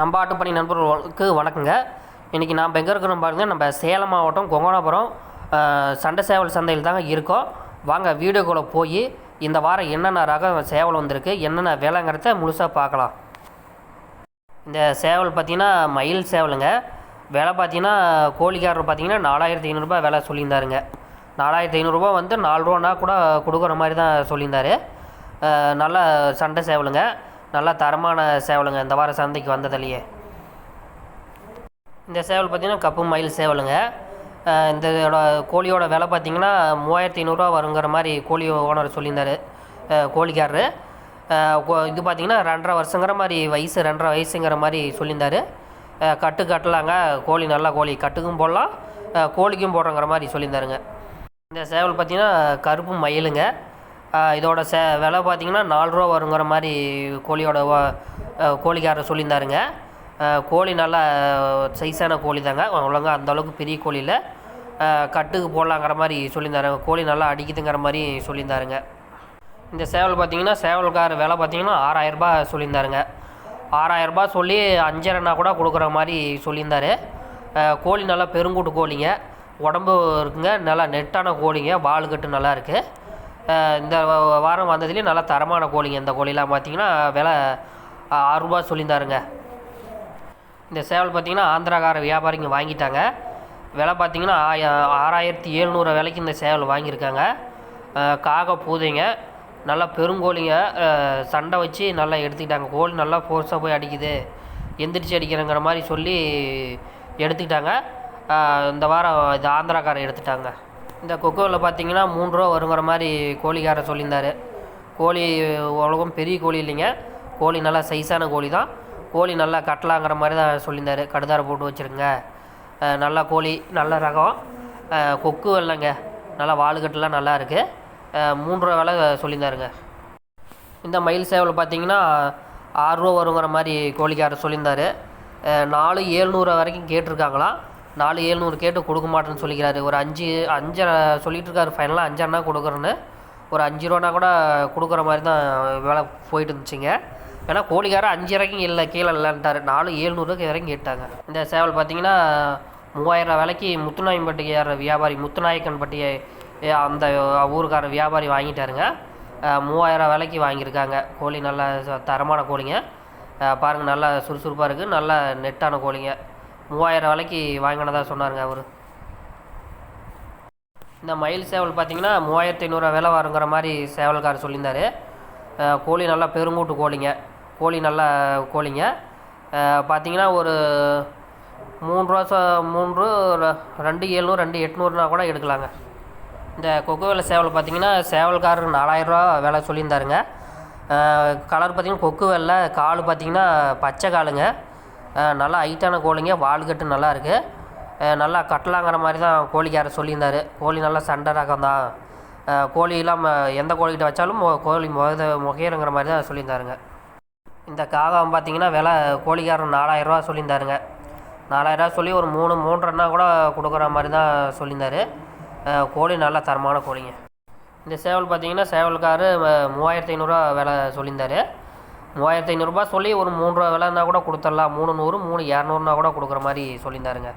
நம்ம ஆட்டுப்பணி நண்பர்களுக்கு வணக்கங்க. இன்றைக்கி நாம் எங்கே இருக்கிறோம் பாருங்கள் நம்ம சேலம் மாவட்டம் கொங்கனாபுரம். சண்டை சேவல் சந்தையில் தாங்க இருக்கோம். வாங்க வீடியோக்குள்ளே போய் இந்த வாரம் என்னென்ன ரகம் சேவல் வந்திருக்கு என்னென்ன விலைங்கிறத முழுசாக பார்க்கலாம். இந்த சேவல் பார்த்தீங்கன்னா மயில் சேவலுங்க. விலை பார்த்தீங்கன்னா கோழிக்காரர் பார்த்தீங்கன்னா நாலாயிரத்தி ஐநூறுரூபா விலை சொல்லியிருந்தாருங்க. நாலாயிரத்தி ஐநூறுரூபா வந்து நாலு ரூபானா கூட கொடுக்குற மாதிரி தான் சொல்லியிருந்தாரு. நல்ல சண்டை சேவலுங்க. நல்ல தரமான சேவலுங்க. இந்த வாரம் சந்தைக்கு வந்ததுலையே. இந்த சேவல் பார்த்தீங்கன்னா கப்பு மயில் சேவலுங்க. இந்த இதோட கோழியோட விலை பார்த்தீங்கன்னா மூவாயிரத்தி ஐநூறுரூவா வருங்கிற மாதிரி கோழி ஓனர் சொல்லியிருந்தாரு. கோழிக்காரர். கோழிக்காரரு கோ- இது பார்த்தீங்கன்னா ரெண்டரை வருஷங்கிற மாதிரி வயசு ரெண்டரை வயசுங்கிற மாதிரி சொல்லியிருந்தார். கட்டு கட்டலாங்க. கோழி நல்ல கோழி. கட்டுக்கும் போடலாம். கோழிக்கும் போடுறங்கிற மாதிரி சொல்லியிருந்தாருங்க. இந்த சேவல் பார்த்தீங்கன்னா கருப்பு மயிலுங்க. இதோட சே விலை பார்த்தீங்கன்னா நாலு ரூபா வருங்கிற மாதிரி கோழியோட கோழிக்காரரை கோழிக்காரர் சொல்லியிருந்தாருங்க. கோழி நல்லா சைஸான கோழி தாங்க ஒழுங்காக அந்தளவுக்கு பெரிய கோழி இல்லை. கட்டுக்கு போடலாங்கிற மாதிரி சொல்லியிருந்தாருங்க. கோழி நல்லா அடிக்குதுங்கிற மாதிரி சொல்லியிருந்தாருங்க. இந்த சேவல் பார்த்தீங்கன்னா சேவல்கார விலை பார்த்தீங்கன்னா ஆறாயிரரூபா சொல்லியிருந்தாருங்க. ஆறாயிரரூபா சொல்லி அஞ்சரைனா கூட கொடுக்குற மாதிரி சொல்லியிருந்தாரு. கோழி நல்லா பெருங்கூட்டு கோழிங்க. உடம்பு இருக்குங்க. நல்லா நெட்டான கோழிங்க. வால் கட்டு நல்லா இருக்குது இந்த வாரம் வந்ததுலேயும் நல்லா தரமான கோழிங்க. இந்த கோழிலாம் பார்த்தீங்கன்னா விலை ஆறுரூபா சொல்லியிருந்தாருங்க. இந்த சேவல் பார்த்தீங்கன்னா ஆந்திராக்கார வியாபாரிங்க வாங்கிட்டாங்க. விலை பார்த்திங்கன்னா ஆறாயிரத்தி எழுநூறு விலைக்கு இந்த சேவல் வாங்கியிருக்காங்க. காக பூதைங்க. நல்லா பெருங்கோழிங்க சண்டை வச்சு நல்லா எடுத்துக்கிட்டாங்க. கோழி நல்லா ஃபோர்ஸாக போய் அடிக்குது. எந்திரிச்சு அடிக்கிறங்கிற மாதிரி சொல்லி எடுத்துக்கிட்டாங்க. இந்த வாரம் இது ஆந்திராக்காரை எடுத்துட்டாங்க. இந்த கொக்கோவில் பார்த்தீங்கன்னா மூணு ரூபா வருங்கிற மாதிரி கோழிக்காரர் சொல்லியிருந்தார். கோழி உலகம் பெரிய கோழி இல்லைங்க. கோழி நல்லா சைஸான கோழி தான். கோழி நல்லா கட்டலாங்கிற மாதிரி தான் சொல்லியிருந்தாரு. கடுதார போட்டு வச்சுருங்க. நல்ல கோழி நல்ல ரகம். கொக்கு இல்லைங்க. நல்லா வாலுக்கட்டுலாம் நல்லா இருக்குது மூன்று ரூபா விலை சொல்லியிருந்தாருங்க. இந்த மயில் சேவல் பார்த்தீங்கன்னா ஆறுரூவா வருங்கிற மாதிரி கோழிக்காரர் சொல்லியிருந்தாரு. நாலு ஏழ்நூறு வரைக்கும் கேட்டிருக்காங்களாம். நாலு ஏழ்நூறு கேட்டு கொடுக்க மாட்டேன்னு சொல்லிக்கிறாரு. ஒரு அஞ்சு அஞ்சரை சொல்லிட்டு இருக்காரு ஃபைனலாக அஞ்சரைனா கொடுக்குறேன்னு. ஒரு அஞ்சு ரூபானா கூட கொடுக்குற மாதிரி தான் வேலை போயிட்டு இருந்துச்சுங்க. ஏன்னா கோழிக்கார அஞ்சு வரைக்கும் இல்லை கீழே இல்லைன்ட்டாரு. நாலு ஏழ்நூறுக்கு வரைக்கும் கேட்டாங்க. இந்த சேவல் பார்த்தீங்கன்னா மூவாயிரம் விலைக்கு முத்துநாயம்பட்டியார் வியாபாரி முத்துநாயக்கன்பட்டியை ஏ, அந்த ஊருக்கார வியாபாரி வாங்கிட்டாருங்க. மூவாயிரம் விலைக்கு வாங்கியிருக்காங்க. கோழி நல்ல ச- தரமான கோழிங்க. பாருங்கள் நல்லா சுறுசுறுப்பாக இருக்குது நல்ல நெட்டான கோழிங்க. மூவாயிரம் விலைக்கு வாங்கினதாக சொன்னாருங்க அவர். இந்த மயில் சேவல் பார்த்தீங்கன்னா மூவாயிரத்தி ஐநூறுரூவா விலை வருங்கிற மாதிரி சேவல்காரர் சொல்லியிருந்தாரு. கோழி நல்லா பெருங்கூட்டு கோழிங்க. கோழி நல்லா கோழிங்க. பார்த்தீங்கன்னா ஒரு மூன்று ரூபா ச- மூன்று ரெண்டு ஏழ்நூறு ரெண்டு எட்நூறுனா கூட எடுக்கலாங்க. இந்த கொக்கு வேலை சேவல் பார்த்தீங்கன்னா சேவல்காரர் நாலாயிரரூவா விலை சொல்லியிருந்தாருங்க. கலர் பார்த்திங்கன்னா கொக்கு வெள்ளை கால் பார்த்தீங்கன்னா பச்சை காலுங்க. நல்லா ஹைட்டான கோழிங்க வால் கட்டு நல்லா இருக்குது நல்லா கட்டலாங்கிற மாதிரி தான் கோழிக்காரர் சொல்லியிருந்தாரு. கோழி நல்லா சண்டை ரகம் தான் கோழியெல்லாம் ம- எந்த கோழிக்கிட்ட வச்சாலும் கோழி முக முகையிறங்கிற மாதிரி தான் சொல்லியிருந்தாருங்க. இந்த காகம் பார்த்தீங்கன்னா விலை கோழிக்காரர் நாலாயிரரூவா சொல்லியிருந்தாருங்க. நாலாயிரரூவா சொல்லி ஒரு மூணு மூன்றரைனா கூட கொடுக்குற மாதிரி தான் சொல்லியிருந்தாரு. கோழி நல்ல தரமான கோழிங்க. இந்த சேவல் பார்த்தீங்கன்னா சேவல்காரு மூவாயிரத்தி ஐநூறுரூவா விலை சொல்லியிருந்தாரு. மூவாயிரத்தி ஐநூறுரூபா சொல்லி ஒரு மூணு ரூபா விலைன்னா கூட கொடுத்துடலாம். மூணு நூறு மூணு இரநூறுனா கூட கொடுக்குற மாதிரி சொல்லியிருந்தாருங்க.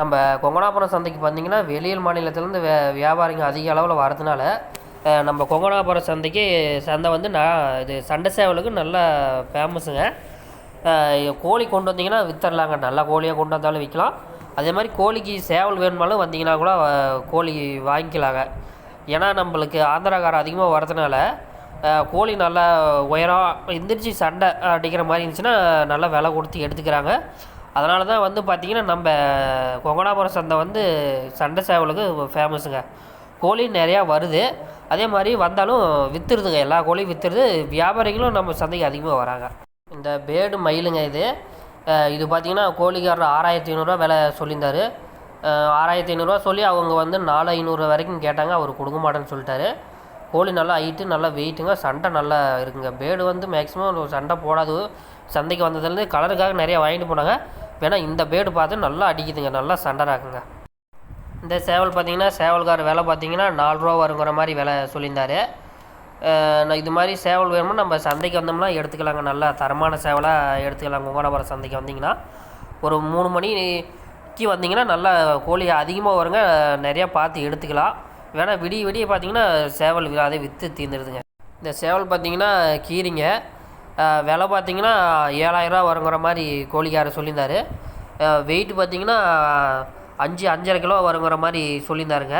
நம்ம கொங்கனாபுரம் சந்தைக்கு பார்த்தீங்கன்னா வெளியில் மாநிலத்திலேருந்து வே வியாபாரிங்க அதிக அளவில் வரதுனால நம்ம கொங்கனாபுரம் சந்தைக்கு சந்தை வந்து நான் இது சண்டை சேவலுக்கு நல்ல ஃபேமஸுங்க கோழி கொண்டு வந்தீங்கன்னா வித்தரலாங்க நல்ல கோழியாக கொண்டு வந்தாலும் விற்கலாம். அதே மாதிரி கோழிக்கு சேவல் வேணுமாலும் வந்தீங்கன்னா கூட கோழி வாங்கிக்கலாங்க. ஏன்னா நம்மளுக்கு ஆந்திராக்காரம் அதிகமாக வரதுனால கோழி நல்லா உயரம் எந்திரிச்சு சண்டை அடிக்கிற மாதிரி இருந்துச்சுன்னா நல்லா விலை கொடுத்து எடுத்துக்கிறாங்க. அதனால தான் வந்து பார்த்திங்கன்னா நம்ம கொங்கடாபுரம் சந்தை வந்து சண்டை சேவலுக்கு ஃபேமஸுங்க கோழி நிறையா வருது. அதே மாதிரி வந்தாலும் விற்றுருதுங்க எல்லா கோழியும் விற்றுருது வியாபாரிகளும் நம்ம சந்தைக்கு அதிகமாக வராங்க. இந்த பேடு மயிலுங்க இது. இது பார்த்திங்கன்னா கோழிக்காரர் ஆறாயிரத்தி ஐநூறுரூவா விலை சொல்லியிருந்தார். ஆறாயிரத்தி ஐநூறுரூவா சொல்லி அவங்க வந்து நாலு ஐநூறு வரைக்கும் கேட்டாங்க. அவர் கொடுக்க மாட்டேன்னு சொல்லிட்டாரு. கோழி நல்லா ஹைட்டு நல்லா வெயிட்டுங்க. சண்டை நல்லா இருக்குங்க. பேடு வந்து மேக்ஸிமம் சண்டை போடாது. சந்தைக்கு வந்ததுலேருந்து கலருக்காக நிறையா வாங்கிட்டு போனாங்க. வேணா இந்த பேடு பார்த்து நல்லா அடிக்குதுங்க. நல்லா சண்டை ராக்குங்க இந்த சேவல் பார்த்தீங்கன்னா சேவல்கார் விலை பார்த்தீங்கன்னா நாலு ரூபா வருங்கிற மாதிரி விலை சொல்லியிருந்தார். நான் இது மாதிரி சேவல் வேணும்னா நம்ம சந்தைக்கு வந்தோம்னா எடுத்துக்கலாங்க. நல்லா தரமான சேவலாக எடுத்துக்கலாம் குங்கோணபுரம் சந்தைக்கு வந்தீங்கன்னா. ஒரு மூணு மணிக்கு வந்தீங்கன்னா நல்லா கோழி அதிகமாக வருங்க. நிறையா பார்த்து எடுத்துக்கலாம். வேணால் விடிய விடிய பார்த்தீங்கன்னா சேவல் வி- அதே விற்று தீர்ந்துடுதுங்க இந்த சேவல் பார்த்தீங்கன்னா கீரிங்க விலை பார்த்தீங்கன்னா ஏழாயிரரூவா வருங்கிற மாதிரி கோழிக்காரர் சொல்லியிருந்தார். வெயிட் பார்த்தீங்கன்னா அஞ்சு அஞ்சரை கிலோ வருங்கிற மாதிரி சொல்லியிருந்தாருங்க.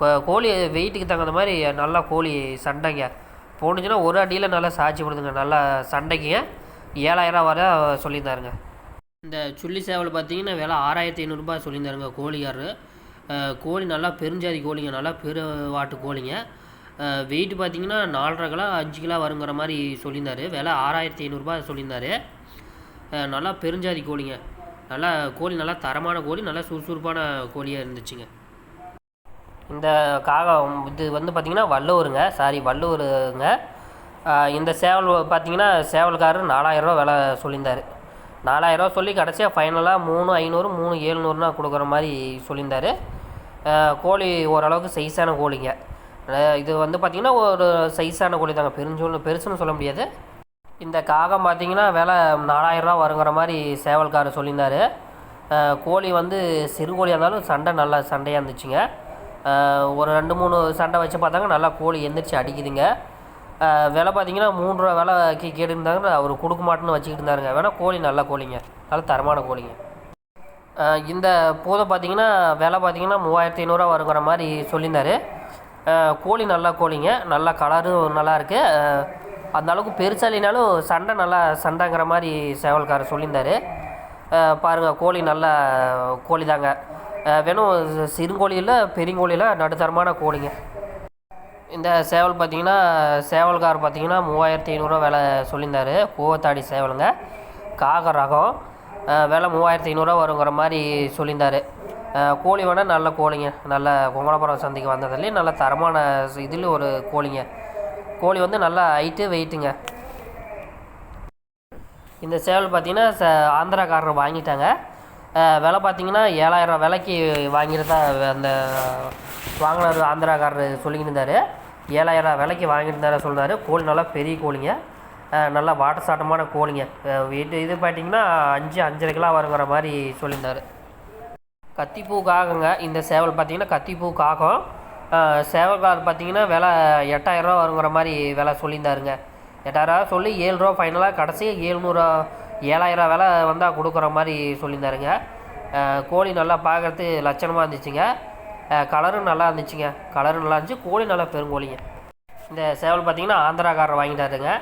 கோ- கோழி வெயிட்டுக்கு தகுந்த மாதிரி நல்லா கோழி சண்டைங்க. போணுச்சுன்னா ஒரு அடியில் நல்லா சாட்சி போடுதுங்க நல்லா சண்டைக்குங்க. ஏழாயிரம் வர சொல்லியிருந்தாருங்க. இந்த சுள்ளி சேவல் பார்த்தீங்கன்னா விலை ஆறாயிரத்தி ஐநூறுரூபா சொல்லியிருந்தாருங்க கோழிக்காரரு. கோழி நல்லா பெருஞ்சாதி கோழிங்க நல்லா பெரு வாட்டு கோழிங்க. வெயிட் பார்த்தீங்கன்னா நாலரை கிலோ அஞ்சு கிலோ வருங்கிற மாதிரி சொல்லியிருந்தார். விலை ஆறாயிரத்தி ஐநூறுரூபா சொல்லியிருந்தாரு. நல்லா பெருஞ்சாதி கோழிங்க. நல்லா கோழி நல்லா தரமான கோழி நல்லா சுறுசுறுப்பான கோழியாக இருந்துச்சுங்க. இந்த காகம் இது வந்து பார்த்திங்கன்னா வள்ளூருங்க சாரி வள்ளுவருங்க. இந்த சேவல் பார்த்தீங்கன்னா சேவல்காரர் நாலாயிரரூவா விலை சொல்லியிருந்தார். நாலாயிரரூவா சொல்லி கடைசியாக ஃபைனலாக மூணு ஐநூறு மூணு ஏழ்நூறுனா கொடுக்குற மாதிரி சொல்லியிருந்தார். கோழி ஓரளவுக்கு சைஸான கோழிங்க. இது வந்து பார்த்திங்கன்னா ஒரு சைஸான கோழி தாங்க. பெருஞ்சு பெருசுன்னு சொல்ல முடியாது. இந்த காகம் பார்த்தீங்கன்னா விலை நாலாயிரரூவா வருங்கிற மாதிரி சேவல்காரர் சொல்லியிருந்தார். கோழி வந்து சிறு கோழியாக இருந்தாலும் சண்டை நல்லா சண்டையாக இருந்துச்சுங்க. ஒரு ரெண்டு மூணு சண்டை வச்சு பார்த்தாங்க நல்லா கோழி எந்திரிச்சு அடிக்குதுங்க. அஹ் விலை பார்த்தீங்கன்னா மூணு ரூபா விலை கேட்டுருந்தாங்க அவர் கொடுக்க மாட்டேன்னு வச்சுக்கிட்டு இருந்தாருங்க. வேணால் கோழி நல்ல கோழிங்க. நல்ல தரமான கோழிங்க. இந்த பூதை பார்த்தீங்கன்னா விலை பார்த்தீங்கன்னா மூவாயிரத்தி ஐநூறுரூவா வருங்கிற மாதிரி சொல்லியிருந்தார். கோழி நல்லா கோழிங்க. நல்லா கலரும் நல்லா இருக்கு. அந்த அளவுக்கு பெருசாக இல்லைனாலும் சண்டை நல்லா சண்டைங்கிற மாதிரி சேவல்காரர் சொல்லியிருந்தார். பாருங்கள் கோழி நல்ல கோழி தாங்க வெறும் சிறுங்கோழியில் பெருங்கோழியில் நடுத்தரமான கோழிங்க. இந்த சேவல் பார்த்தீங்கன்னா சேவல்கார் பார்த்தீங்கன்னா மூவாயிரத்தி ஐநூறுரூவா விலை சொல்லியிருந்தார். பூவத்தாடி சேவலுங்க. காக ரகம். விலை மூவாயிரத்தி ஐநூறுரூவா வருங்கிற மாதிரி சொல்லியிருந்தாரு. கோழி வேணால் நல்ல கோழிங்க. நல்ல கொங்கணபுரம் சந்தைக்கு வந்ததுலேயே நல்ல தரமான இதில் ஒரு கோழிங்க. கோழி வந்து நல்லா ஹைட்டு வெயிட்டுங்க இந்த சேவல் பார்த்தீங்கன்னா ச ஆந்திராக்காரர் வாங்கிட்டாங்க. விலை பார்த்திங்கன்னா ஏழாயிரம் விலைக்கு வாங்கியிருந்தா அந்த வாங்கினார் ஆந்திராக்காரர் சொல்லிக்கிட்டு இருந்தார். ஏழாயிரம் விலைக்கு வாங்கிட்டு இருந்தார சொன்னார் கோழி நல்லா பெரிய கோழிங்க. நல்லா வாட்டர் சாட்டமான கோழிங்க. வீட்டு இது இது பார்த்தீங்கன்னா அஞ்சு அஞ்சரை கிலோ வருங்கிற மாதிரி சொல்லியிருந்தார். கத்திப்பூ காகங்க இந்த சேவல் பார்த்தீங்கன்னா கத்திப்பூ காகம் சேவல் சேவல்கார் பார்த்தீங்கன்னா விலை எட்டாயிரரூவா வருங்கிற மாதிரி விலை சொல்லியிருந்தாருங்க. எட்டாயிரரூவா சொல்லி ஏழு ரூபா ஃபைனலாக கடைசியாக ஏழ்நூறு ஏழாயிரம் விலை வந்தால் கொடுக்குற மாதிரி சொல்லியிருந்தாருங்க. கோழி நல்லா பார்க்குறது லட்சணமாக இருந்துச்சுங்க. கலரும் நல்லா இருந்துச்சுங்க. கலரும் நல்லா இருந்துச்சு. கோழி நல்லா பெருங்கோழிங்க. இந்த சேவல் பார்த்தீங்கன்னா ஆந்திராக்காரர் வாங்கிட்டாருங்க.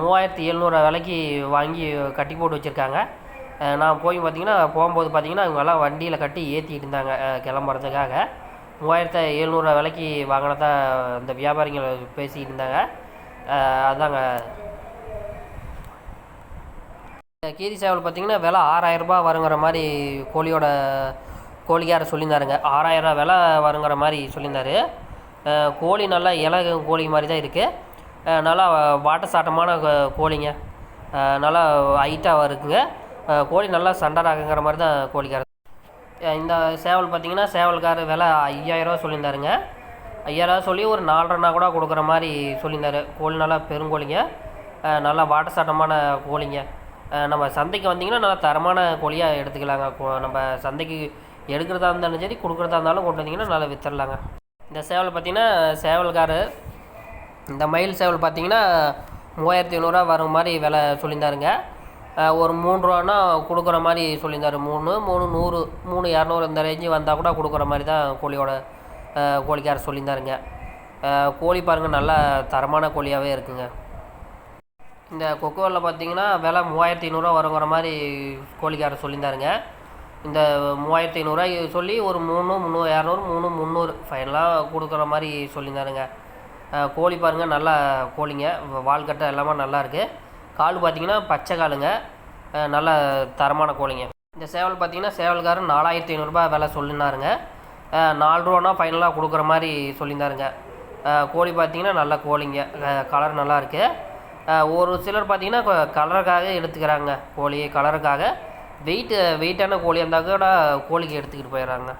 மூவாயிரத்தி எழுநூறு விலைக்கு வாங்கி கட்டி போட்டு வச்சுருக்காங்க. நான் போய் பார்த்தீங்கன்னா போகும்போது பார்த்தீங்கன்னா இவங்கெல்லாம் வண்டியில் கட்டி ஏற்றிக்கிட்டு இருந்தாங்க கிளம்புறதுக்காக. மூவாயிரத்து எழுநூறு விலைக்கு வாங்கினதா இந்த வியாபாரிகள் பேசிக்கிட்டு இருந்தாங்க. அதாங்க. கீரி சேவல் பார்த்தீங்கன்னா விலை ஆறாயிரரூபா வருங்கிற மாதிரி கோழியோட கோழிக்கார சொல்லியிருந்தாருங்க. ஆறாயிரரூபா விலை வருங்கிற மாதிரி சொல்லியிருந்தாரு. கோழி நல்லா இலகு கோழி மாதிரி தான் இருக்குது நல்லா வாட்ட சாட்டமான கோ- கோழிங்க. நல்லா ஹைட்டாக இருக்குங்க. கோழி நல்லா சண்டராகுங்கிற மாதிரி தான் கோழிக்காரர். இந்த சேவல் பார்த்தீங்கன்னா சேவல்காரர் விலை ஐயாயிரரூவா சொல்லியிருந்தாருங்க. ஐயாயிரரூவா சொல்லி ஒரு நாலரைனா கூட கொடுக்குற மாதிரி சொல்லியிருந்தாரு. கோழி நல்லா பெருங்கோழிங்க. நல்லா வாட்ட சாட்டமான கோழிங்க. நம்ம சந்தைக்கு வந்தீங்கன்னா நல்லா தரமான கோழியாக எடுத்துக்கலாங்க. கோ- நம்ம சந்தைக்கு எடுக்கிறதா இருந்தாலும் சரி கொடுக்குறதா இருந்தாலும் கொண்டு வந்தீங்கன்னா நல்லா வித்துடலாங்க இந்த சேவல் பார்த்தீங்கன்னா சேவல்காரர் இந்த மயில் சேவல் பார்த்தீங்கன்னா மூவாயிரத்தி ஐநூறுரூவா வரும் மாதிரி விலை சொல்லியிருந்தாருங்க. ஒரு மூணு ரூபான்னா கொடுக்குற மாதிரி சொல்லியிருந்தாரு. மூணு மூணு நூறு மூணு இரநூறு இந்த ரேஞ்சு வந்தால் கூட கொடுக்குற மாதிரி தான் கோழியோட கோழிக்கார கோழிக்காரர் சொல்லியிருந்தாருங்க. கோழி பாருங்கள் நல்லா தரமான கோழியாகவே இருக்குங்க. இந்த கொக்கோவில் பார்த்தீங்கன்னா விலை மூவாயிரத்தி ஐநூறுரூவா வருங்கிற மாதிரி கோழிக்காரர் சொல்லியிருந்தாருங்க. இந்த மூவாயிரத்தி ஐநூறுரூவா சொல்லி ஒரு மூணு முந்நூறு இரநூறு மூணு முந்நூறு ஃபைனலாக கொடுக்குற மாதிரி சொல்லியிருந்தாருங்க. கோழி பாருங்கள் நல்லா கோழிங்க. வால்கட்டை எல்லாமே நல்லா இருக்குது கால் பார்த்தீங்கன்னா பச்சை காலுங்க. நல்ல தரமான கோழிங்க. இந்த சேவல் பார்த்தீங்கன்னா சேவல்காரன் நாலாயிரத்தி ஐநூறுரூபா விலை சொல்லினாருங்க. அஹ் நாலு ரூபானா ஃபைனலாக கொடுக்குற மாதிரி சொல்லியிருந்தாருங்க. கோழி பார்த்தீங்கன்னா நல்ல கோழிங்க. கலர் நல்லா இருக்குது ஒரு சிலர் பார்த்தீங்கன்னா கலருக்காக எடுத்துக்கிறாங்க கோழி கலருக்காக வெயிட் வெயிட்டான கோழி இருந்தால் கூட கோழிக்கு எடுத்துக்கிட்டு போயிடுறாங்க.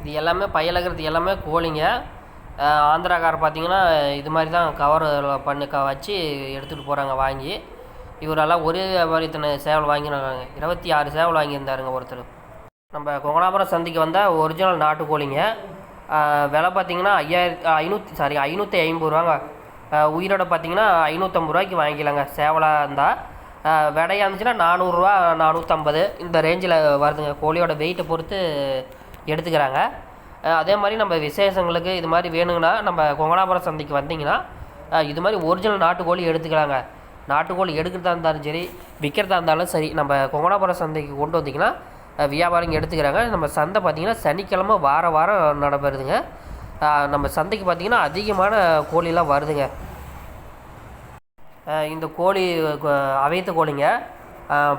இது எல்லாமே பயலகிறது எல்லாமே கோழிங்க. ஆந்திராக்காரர் பார்த்தீங்கன்னா இது மாதிரி தான் கவர் பண்ணி க வச்சு எடுத்துகிட்டு போகிறாங்க வாங்கி. இவரெல்லாம் ஒரே வியாபாரத்தின சேவல் வாங்கினாங்க இருபத்தி ஆறு சேவல் வாங்கியிருந்தாருங்க ஒருத்தர். நம்ம கொங்கனாபுரம் சந்தைக்கு வந்தால் ஒரிஜினல் நாட்டுக்கோழிங்க. விலை பார்த்தீங்கன்னா ஐயாயிரத்தி ஐநூற்றி சாரி ஐநூற்றி ஐம்பது ரூபாங்க. உயிரோட பார்த்தீங்கன்னா ஐநூற்றம்பது ரூபாய்க்கு வாங்கிக்கலாங்க. சேவலாக இருந்தால் விடையாக இருந்துச்சுன்னா நானூறுரூவா நானூற்றம்பது இந்த ரேஞ்சில் வருதுங்க. கோழியோட வெயிட்டை பொறுத்து எடுத்துக்கிறாங்க. அதே மாதிரி நம்ம விசேஷங்களுக்கு இது மாதிரி வேணுங்கன்னா நம்ம கொங்கனாபுரம் சந்தைக்கு வந்தீங்கன்னா இது மாதிரி ஒரிஜினல் நாட்டுக்கோழி எடுத்துக்கலாங்க. நாட்டுக்கோழி எடுக்கிறதா இருந்தாலும் சரி விற்கிறதா இருந்தாலும் சரி நம்ம கொங்கனாபுரம் சந்தைக்கு கொண்டு வந்தீங்கன்னா அஹ் வியாபாரிங்க எடுத்துக்கிறாங்க. நம்ம சந்தை பார்த்திங்கன்னா சனிக்கிழமை வார வாரம் நடைபெறுதுங்க. நம்ம சந்தைக்கு பார்த்திங்கன்னா அதிகமான கோழிலாம் வருதுங்க. இந்த கோழி அவைத்த கோழிங்க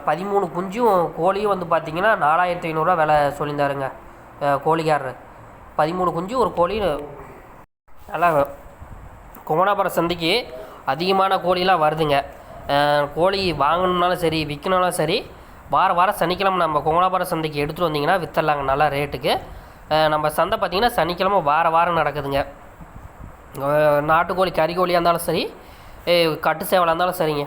பதிமூணு குஞ்சும் கோழியும் வந்து பார்த்திங்கன்னா நாலாயிரத்தி ஐநூறுரூவா விலை சொல்லியிருந்தாருங்க கோழிக்காரரு. பதிமூணு குஞ்சு ஒரு கோழி நல்லா குமணாபுரம் சந்தைக்கு அதிகமான கோழிலாம் வருதுங்க. கோழி வாங்கணும்னாலும் சரி விற்கணும்னாலும் சரி வார வாரம் சனிக்கிழமை நம்ம குமணாபுரம் சந்தைக்கு எடுத்துகிட்டு வந்தீங்கன்னா விற்றுலாங்க நல்லா ரேட்டுக்கு. நம்ம சந்தை பார்த்திங்கன்னா சனிக்கிழமை வார வாரம் நடக்குதுங்க. நாட்டுக்கோழி கறிக்கோழியாக இருந்தாலும் சரி கட்டு சேவலாக இருந்தாலும் சரிங்க.